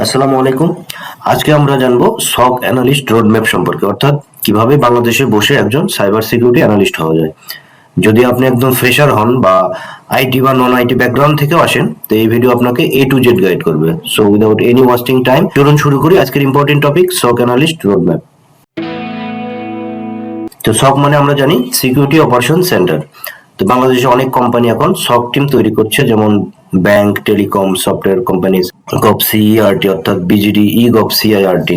আসসালামু আলাইকুম। আজকে আমরা জানব সক অ্যানালিস্ট রোডম্যাপ সম্পর্কে, অর্থাৎ কীভাবে বাংলাদেশে বসে একজন সাইবার সিকিউরিটি অ্যানালিস্ট হওয়া যায়। যদি আপনি একদম ফ্রেশার হন বা আইটি বা নন আইটি ব্যাকগ্রাউন্ড থেকেও আসেন, তো এই ভিডিও আপনাকে এ টু জেড গাইড করবে। So without any wasting time চলুন শুরু করি আজকের important topic SOC analyst roadmap তো সক মানে আমরা জানি সিকিউরিটি অপারেশন সেন্টার তো বাংলাদেশে অনেক কোম্পানি এখন সক টিম তৈরি করছে, যেমন bank telecom software company gov CERT অর্থাৎ বিজিডি ই গভ সিআইআরটি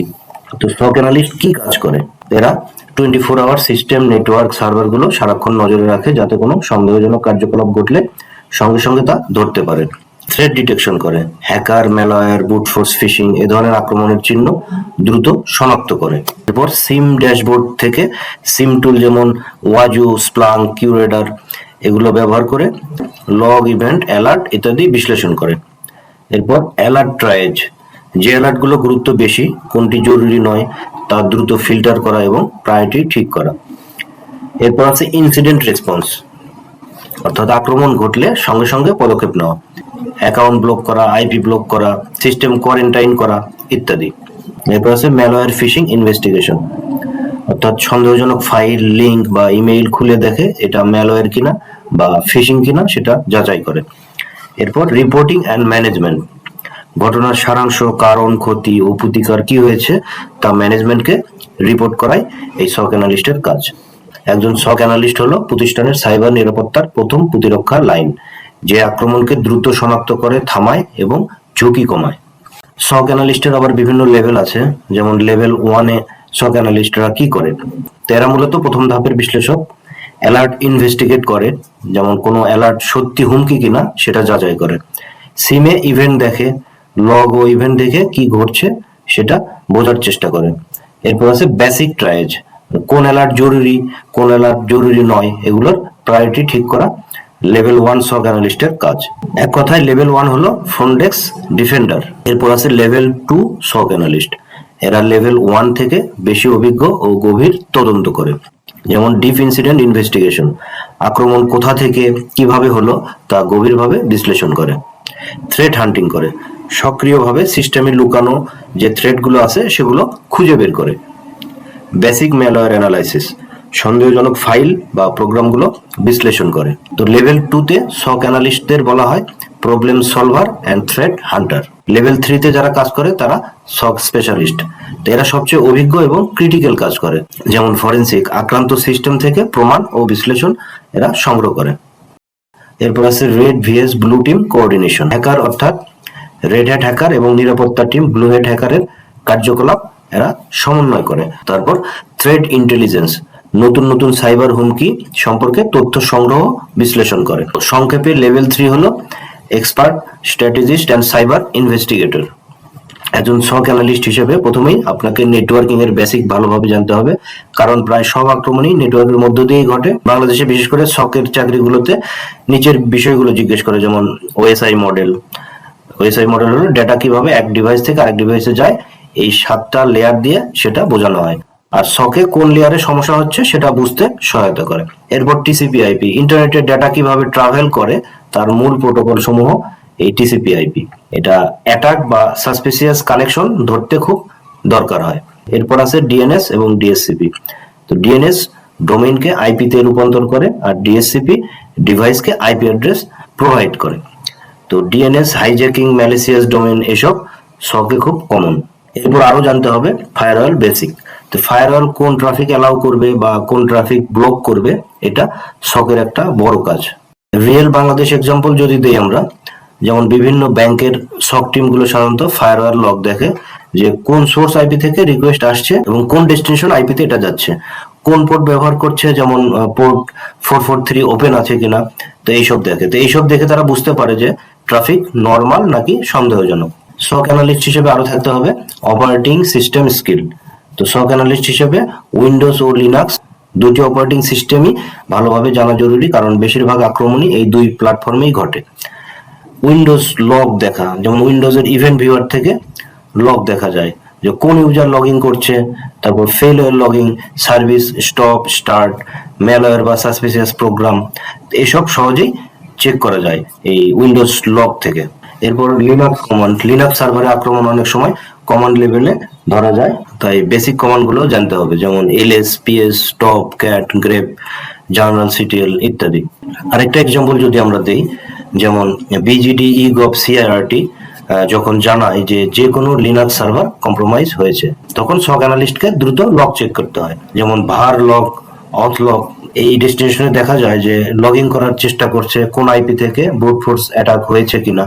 তো সক অ্যানালিস্ট কি কাজ করে? এরা twenty four hour system network সার্ভারগুলো সারাক্ষণ নজরে রাখে যাতে কোনো সন্দেহজনক কার্যকলাপ ঘটলে সঙ্গে সঙ্গে তা ধরতে পারে। থ্রেড ডিটেকশন করে hacker malware brute force phishing এ ধরনের আক্রমণের চিহ্ন দ্রুত শনাক্ত করে। এরপর সিম ড্যাশবোর্ড থেকে সিম টুল যেমন ওয়াজু স্প্লাং কিউরেডার এগুলো ব্যবহার করে লগ ইভেন্ট অ্যালার্ট ইত্যাদি বিশ্লেষণ করে। এরপর অ্যালার্ট ট্রায়েজ যে অ্যালার্টগুলো গুরুত্ব বেশি, কোনটি জরুরি নয়, তা দ্রুত ফিল্টার করা এবং প্রায়োরিটি ঠিক করা। এরপর আছে ইনসিডেন্ট রেসপন্স অর্থাৎ আক্রমণ ঘটলে সঙ্গে সঙ্গে পদক্ষেপ নেওয়া অ্যাকাউন্ট ব্লক করা আইপি ব্লক করা সিস্টেম কোয়ারেন্টাইন করা ইত্যাদি। এরপর আছে ম্যালওয়্যার ফিশিং ইনভেস্টিগেশন অর্থাৎ সন্দেহজনক ফাইল লিংক বা ইমেইল খুলে দেখে এটা ম্যালওয়্যার কিনা বা ফিশিং কিনা সেটা যাচাই করে। এরপর রিপোর্টিং অ্যান্ড ম্যানেজমেন্ট ঘটনার সারাংশ, কারণ, ক্ষতি ও প্রতিকার কি হয়েছে তা ম্যানেজমেন্টকে রিপোর্ট করাই এই সক অ্যানালিস্টের কাজ। একজন সক অ্যানালিস্ট হলো প্রতিষ্ঠানের সাইবার নিরাপত্তার প্রথম প্রতিরক্ষা লাইন যে আক্রমণকে দ্রুত শনাক্ত করে, থামায় এবং ঝুঁকি কমায়। সক অ্যানালিস্টের আবার বিভিন্ন লেভেল আছে, যেমন লেভেল ওয়ানে সক অ্যানালিস্টরা কি করে তো এরা মূলত প্রথম ধাপের বিশ্লেষক। অ্যালার্ট ইনভেস্টিগেট করে, যেমন কোনো অ্যালার্ট সত্যি হুমকি কিনা সেটা যাচাই করে। সিমে ইভেন্ট দেখে লগ ও ইভেন্ট দেখে কি ঘটছে সেটা বোঝার চেষ্টা করে। এরপর আছে বেসিক ট্রায়েজ কোন অ্যালার্ট জরুরি, কোন অ্যালার্ট জরুরি নয়, এগুলোর প্রায়োরিটি ঠিক করা লেভেল ওয়ান সক অ্যানালিস্টের কাজ। এক কথায় লেভেল ওয়ান হলো ফ্রন্টেক্স ডিফেন্ডার এরপর আছে লেভেল টু সক অ্যানালিস্ট এরা লেভেল ওয়ান থেকে বেশি অভিজ্ঞ ও গভীর তদন্ত করে। যেমন ডিপ ইনসিডেন্ট ইনভেস্টিগেশন আক্রমণ কোথা থেকে, কীভাবে হলো, তা গভীরভাবে বিশ্লেষণ করে। থ্রেট হান্টিং করে, সক্রিয়ভাবে সিস্টেমে লুকানো যে থ্রেটগুলো আছে সেগুলো খুঁজে বের করে। বেসিক ম্যালওয়্যার অ্যানালাইসিস সন্দেহজনক ফাইল বা প্রোগ্রামগুলো বিশ্লেষণ করে। তো লেভেল টুতে সক অ্যানালিস্টদের বলা হয় problem solver and threat hunter level থ্রিতে যারা কাজ করে, তারা সক স্পেশালিস্ট তো এরা সবচেয়ে অভিজ্ঞ এবং ক্রিটিক্যাল কাজ করে। যেমন ফরেন্সিক আক্রান্ত সিস্টেম থেকে প্রমাণ ও বিশ্লেষণ এরা সংগ্রহ করে। এরপর আছে red vs blue team coordination hacker অর্থাৎ রেড হ্যাট হ্যাকার এবং নিরাপত্তা টিম ব্লু হেড হ্যাকারের কার্যকলাপ এরা সমন্বয় করে। তারপর থ্রেড ইন্টেলিজেন্স নতুন নতুন সাইবার হুমকি সম্পর্কে তথ্য সংগ্রহ বিশ্লেষণ করে। সংক্ষেপে লেভেল থ্রি হলো expert strategist and cyber investigator একজন সক অ্যানালিস্ট হিসেবে প্রথমেই আপনাকে নেটওয়ার্কিং এর বেসিক ভালোভাবে জানতে হবে। কারণ প্রায় সব আক্রমণই নেটওয়ার্কের মধ্য দিয়েই ঘটে। বাংলাদেশে বিশেষ করে সকের চাকরিগুলোতে নিচের বিষয়গুলো জিজ্ঞেস করে, যেমন ওএসআই মডেল ওএসআই মডেল হলো ডেটা কীভাবে এক ডিভাইস থেকে আরেক ডিভাইসে যায়, এই সাতটা লেয়ার দিয়ে সেটা বোঝানো হয়। আর সকে কোন লেয়ারে সমস্যা হচ্ছে সেটা বুঝতে সহায়তা করে। এরপর টিসিপি আইপি ইন্টারনেটের ডেটা কীভাবে ট্রাভেল করে তার মূল প্রোটোকল সমূহ এই টিসিপি আইপি এটা অ্যাটাক বা সাসপিসিয়াস কানেকশন ধরতে খুব দরকার হয়। এরপর আছে ডিএনএস এবং ডিএসসিপি তো ডিএনএস ডোমেইনকে আইপিতে রূপান্তর করে আর ডিএসসিপি ডিভাইসকে আইপি অ্যাড্রেস প্রোভাইড করে। তো ডিএনএস হাইজ্যাকিং ম্যালিসিয়াস ডোমেন এসব সকে খুব কমন এরপর আরও জানতে হবে ফায়ারওয়াল বেসিক তো ফায়ারওয়াল কোন ট্রাফিক অ্যালাউ করবে বা কোন ট্রাফিক ব্লক করবে, এটা সকের একটা বড় কাজ। রিয়েল বাংলাদেশ এক্সাম্পল যদি দিই আমরা, যেমন বিভিন্ন ব্যাংকের সক টিমগুলো সাধারণত ফায়ারওয়াল লক দেখে যে কোন সোর্স আইপি থেকে রিকোয়েস্ট আসছে এবং কোন ডেস্টিনেশন আইপিতে এটা যাচ্ছে। কোন পোর্ট ব্যবহার করছে, যেমন port four four three open আছে কিনা, তো এইসব দেখে। তো এইসব দেখে তারা বুঝতে পারে যে ট্রাফিক নর্মাল নাকি সন্দেহজনক। সক অ্যানালিস্ট হিসেবে আরও থাকতে হবে অপারেটিং সিস্টেম স্কিল তো সক অ্যানালিস্ট হিসেবে উইন্ডোজ ও লিনাক্স দুটি অপারেটিং সিস্টেমই ভালোভাবে জানা জরুরি, কারণ বেশিরভাগ আক্রমণই এই দুই প্ল্যাটফর্মেই ঘটে। উইন্ডোজ লগ দেখা, যেমন উইন্ডোজের ইভেন্ট ভিউয়ার থেকে লগ দেখা যায়, যে কোন ইউজার লগ ইন করছে, তারপর failure logging service stop start malware বা সাসপিসিয়াস প্রোগ্রাম এসব সহজেই চেক করা যায় এই উইন্ডোজ লগ থেকে। এরপর লিনাক্স কমান্ড লিনাক্স সার্ভারে আক্রমণ অনেক সময় কমান্ড লেভেলে ধরা যায়। তাই বেসিক কমান্ডগুলো জানতে হবে, যেমন L LS PS top cat grep journal CTL ইত্যাদি। আরেকটা এক্সাম্পল যদি আমরা দেই, যেমন বিজিডি ই গভ সিআইআরটি যখন জানায় যে যে কোনো লিনাক্স সার্ভার কম্প্রোমাইজ হয়েছে, তখন সক অ্যানালিস্টকে দ্রুত লক চেক করতে হয়। যেমন ভার লক অথ লক এই ডেস্টিনেশনে দেখা যায় যে লগ ইন করার চেষ্টা করছে কোন আইপি থেকে ব্রুট ফোর্স অ্যাটাক হয়েছে কিনা,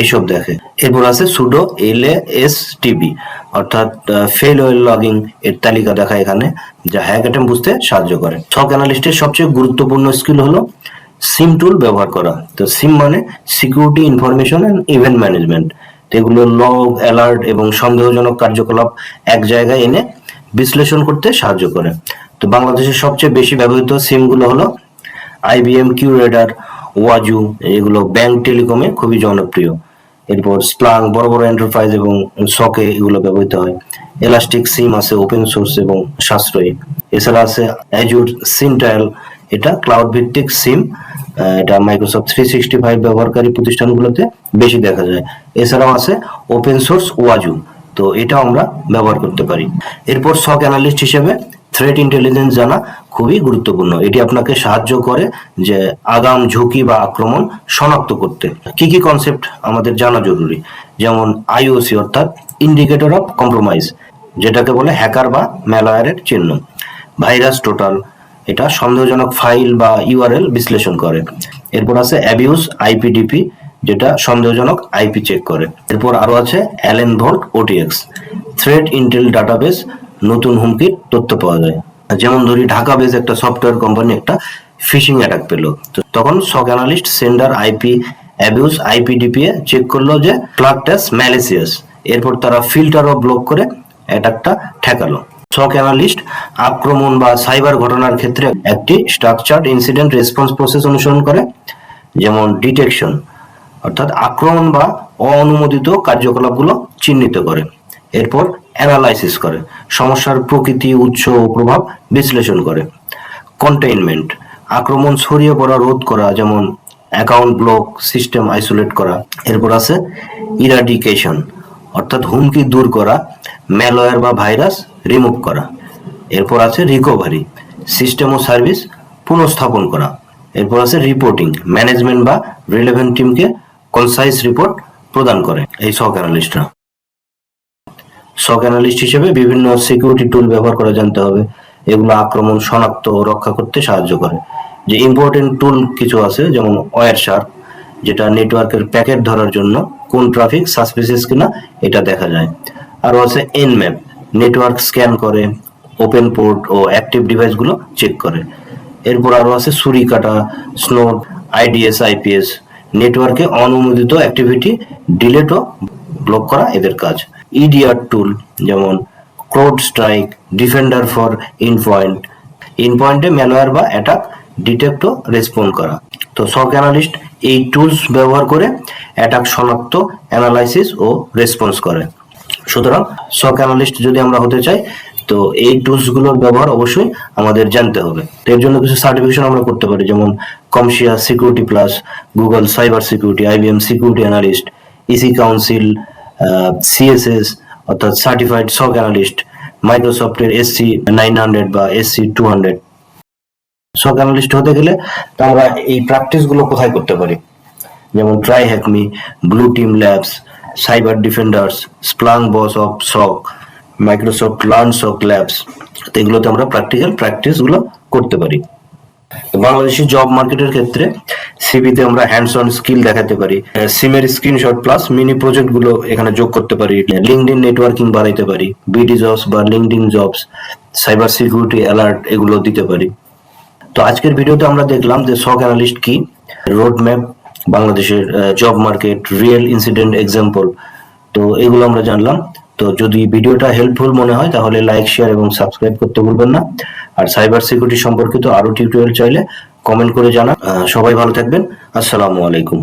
এইসব দেখে। এরপর আছে সুডো এল এস টিবি অর্থাৎ ফেল ওয়েল লগিং এর তালিকা দেখা এখানে, যা হ্যাক অ্যাটেম্প বুঝতে সাহায্য করে। সক অ্যানালিস্টের সবচেয়ে গুরুত্বপূর্ণ স্কিল হলো সিম টুল ব্যবহার করা। তো সিম মানে security information and event management এগুলো লগ অ্যালার্ট এবং সন্দেহজনক কার্যকলাপ এক জায়গায় এনে বিশ্লেষণ করতে সাহায্য করে। তো বাংলাদেশের সবচেয়ে বেশি ব্যবহৃত সিমগুলো হলো আইবিএম কিউ রেডার ওয়াজু এগুলো ব্যাংক টেলিকমে খুবই জনপ্রিয়। এরপর স্প্লাং বড় বড় এন্টারপ্রাইজ এবং সকে এগুলো ব্যবহৃত হয়। এলাস্টিক সিম আছে ওপেন সোর্স এবং সাশ্রয়ী। এছাড়া আছে অ্যাজুর সিনটাইল এটা ক্লাউড ভিত্তিক সিম এটা মাইক্রোসফট থ্রি সিক্সটি ফাইভ ব্যবহারকারী প্রতিষ্ঠানগুলোতে বেশি দেখা যায়। এছাড়াও আছে ওপেন সোর্স ওয়াজু তো এটাও আমরা ব্যবহার করতে পারি। এরপর সক অ্যানালিস্ট হিসেবে থ্রেট ইন্টেলিজেন্স জানা খুবই গুরুত্বপূর্ণ। এটি আপনাকে সাহায্য করে যে আগাম ঝুঁকি বা আক্রমণ শনাক্ত করতে। কি কি কনসেপ্ট আমাদের জানা জরুরি? যেমন আইওসি অর্থাৎ ইন্ডিকেটর অফ কম্প্রোমাইজ যেটাকে বলে হ্যাকার বা ম্যালওয়্যারের চিহ্ন। ভাইরাস টোটাল এটা সন্দেহজনক ফাইল বা ইউআরএল বিশ্লেষণ করে। এরপর আছে অ্যাবিউজ আইপিডিপি যেটা সন্দেহজনক আইপি চেক করে। এরপর আরও আছে AlienVault OTX threat intel database নতুন হুমকির তথ্য পাওয়া যায়। যেমন ধরি, ঢাকা বেস একটা সফটওয়্যার কোম্পানি একটা ফিশিং অ্যাটাক পেল। তো তখন SOC analyst sender IP abuse IPDB এ চেক করল যে টেস্ট ম্যালিসিয়াস এরপর তারা ফিল্টার ও ব্লক করে অ্যাটাকটা ঠেকালো। সক অ্যানালিস্ট আক্রমণ বা সাইবার ঘটনার ক্ষেত্রে একটি স্ট্রাকচার্ড ইনসিডেন্ট রেসপন্স প্রসেস অনুসরণ করে, যেমন ডিটেকশন অর্থাৎ আক্রমণ বা অননুমোদিত কার্যকলাপগুলো চিহ্নিত করে। এরপর অ্যানালাইসিস করে, সমস্যার প্রকৃতি, উৎস ও প্রভাব বিশ্লেষণ করে। কন্টেইনমেন্ট, আক্রমণ ছড়িয়ে পড়া রোধ করা, যেমন অ্যাকাউন্ট ব্লক, সিস্টেম আইসোলেট করা। এরপর আছে ইরাডিকেশন, অর্থাৎ হুমকি দূর করা, ম্যালওয়্যার বা ভাইরাস রিমুভ করা। এরপর আছে রিকভারি, সিস্টেম ও সার্ভিস পুনঃস্থাপন করা। এরপর আছে রিপোর্টিং, ম্যানেজমেন্ট বা রিলেভেন্ট টিমকে কনসাইজ রিপোর্ট প্রদান করে, এই সক অ্যানালিস্টরা সক অ্যানালিস্ট হিসেবে বিভিন্ন সিকিউরিটি টুল ব্যবহার করা জানতে হবে। এগুলো আক্রমণ শনাক্ত রক্ষা করতে সাহায্য করে। যে ইম্পর্টেন্ট টুল কিছু আছে, যেমন ওয়ার শার্প যেটা নেটওয়ার্কের প্যাকেট ধরার জন্য কোন ট্রাফিক সাসপিসিয়াস কিনা, এটা দেখা যায়। আরও আছে এনম্যাপ নেটওয়ার্ক স্ক্যান করে ওপেন পোর্ট ও অ্যাক্টিভ ডিভাইসগুলো চেক করে। এরপর আরও আছে সুরি কাটা স্নোড আইডিএস আইপিএস নেটওয়ার্কে অনুমোদিত অ্যাক্টিভিটি ডিলেট ও ব্লক করা এদের কাজ। ইডিআর টুল যেমন CrowdStrike defender for endpoint ইন পয়েন্টে ম্যালওয়্যার বা অ্যাটাক ডিটেক্ট ও রেসপন্ড করা। তো সক অ্যানালিস্ট এই টুলস ব্যবহার করে অ্যাটাক শনাক্ত অ্যানালাইসিস ও রেসপন্স করে। সুতরাং সক অ্যানালিস্ট যদি আমরা হতে চাই, তো এই টুলসগুলোর ব্যবহার অবশ্যই আমাদের জানতে হবে। তো এর জন্য কিছু সার্টিফিকেশন আমরা করতে পারি, যেমন CompTIA security plus Google cyber security IBM security analyst EC council CSS অর্থাৎ সার্টিফাইড সক অ্যানালিস্ট মাইক্রোসফটের এসসি নাইন হান্ড্রেড বা SC two hundred SOC analyst হতে গেলে আমরা এই প্র্যাকটিসগুলো কোথায় করতে পারি? যেমন TryHackMe blue team labs cyber defenders Splunk boss of SOC Microsoft learn SOC labs এগুলোতে আমরা প্র্যাকটিক্যাল প্র্যাকটিসগুলো করতে পারি। বাংলাদেশি জব মার্কেটের ক্ষেত্রে সিভিতে আমরা হ্যান্ডস অন স্কিল দেখাতে পারি। সিমের স্ক্রিনশট প্লাস মিনি প্রজেক্টগুলো এখানে যোগ করতে পারি। লিঙ্কডিন নেটওয়ার্কিং বাড়াইতে পারি। বিডি জবস বা LinkedIn jobs cyber security alert এগুলো দিতে পারি। তো আজকের ভিডিওতে আমরা দেখলাম যে সক অ্যানালিস্ট কি রোড ম্যাপ বাংলাদেশের job market real incident example তো এগুলো আমরা জানলাম। তো যদি ভিডিওটা হেল্পফুল মনে হয়, তাহলে লাইক শেয়ার এবং সাবস্ক্রাইব করতে ভুলবেন না। আর সাইবার সিকিউরিটি সম্পর্কিত আরও টিউটোরিয়াল চাইলে কমেন্ট করে জানান। সবাই ভালো থাকবেন। আসসালামু আলাইকুম।